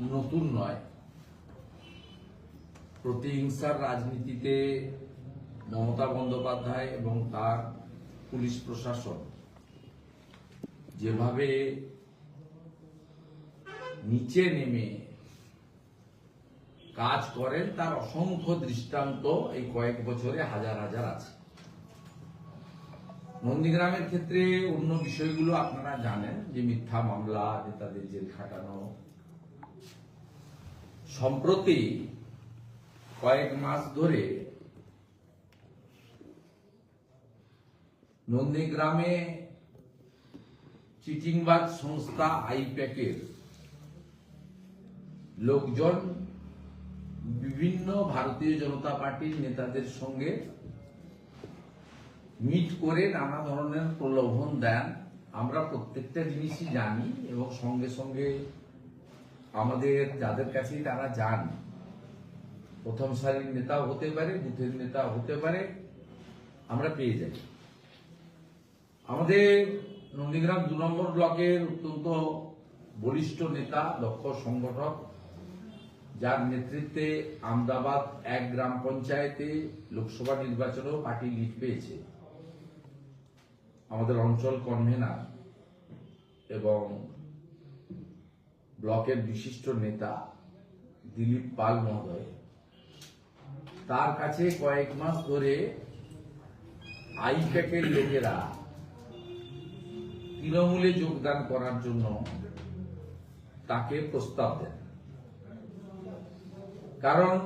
নতুন নয়। প্রতিহিংসার রাজনীতিতে মমতা বন্দ্যোপাধ্যায় এবং তার পুলিশ প্রশাসন যেভাবে নিচে নেমে কাজ করেন, তার অসংখ্য দৃষ্টান্ত এই কয়েক বছরে হাজার হাজার আছে। নন্দীগ্রামের ক্ষেত্রে অন্য বিষয়গুলো আপনারা জানেন, যে মিথ্যা মামলা নেতাদের জেল খাটানো সম্প্রতি কয়েক মাস ধরে নন্দীগ্রামে চিটিংবাজ সংস্থা আইপ্যাকের লোকজন বিভিন্ন ভারতীয় জনতা পার্টির নেতাদের সঙ্গে মিট করে নানা ধরনের প্রলোভন দেন। আমরা প্রত্যেকটা জিনিসই জানি এবং সঙ্গে সঙ্গে আমাদের যাদের কাছে তারা যান। প্রথম সারির নেতা হতে পারে, বুথের নেতা হতে পারে, আমরা পেয়ে যাই। আমাদের নন্দীগ্রাম দু নম্বর ব্লকের অত্যন্ত বলিষ্ঠ নেতা, দক্ষ সংগঠক, যার নেতৃত্বে আমদাবাদ এক গ্রাম পঞ্চায়েতে লোকসভা নির্বাচনেও পার্টি লিড পেয়েছে। আমাদের অঞ্চল কনভেনার এবং ব্লকের বিশিষ্ট নেতা দিলীপ পাল মহোদয়। তার কাছে কয়েক মাস ধরে আইপ্যাকের লোকেরা তৃণমূলে যোগদান করার জন্য তাকে প্রস্তাব দেন। কারণ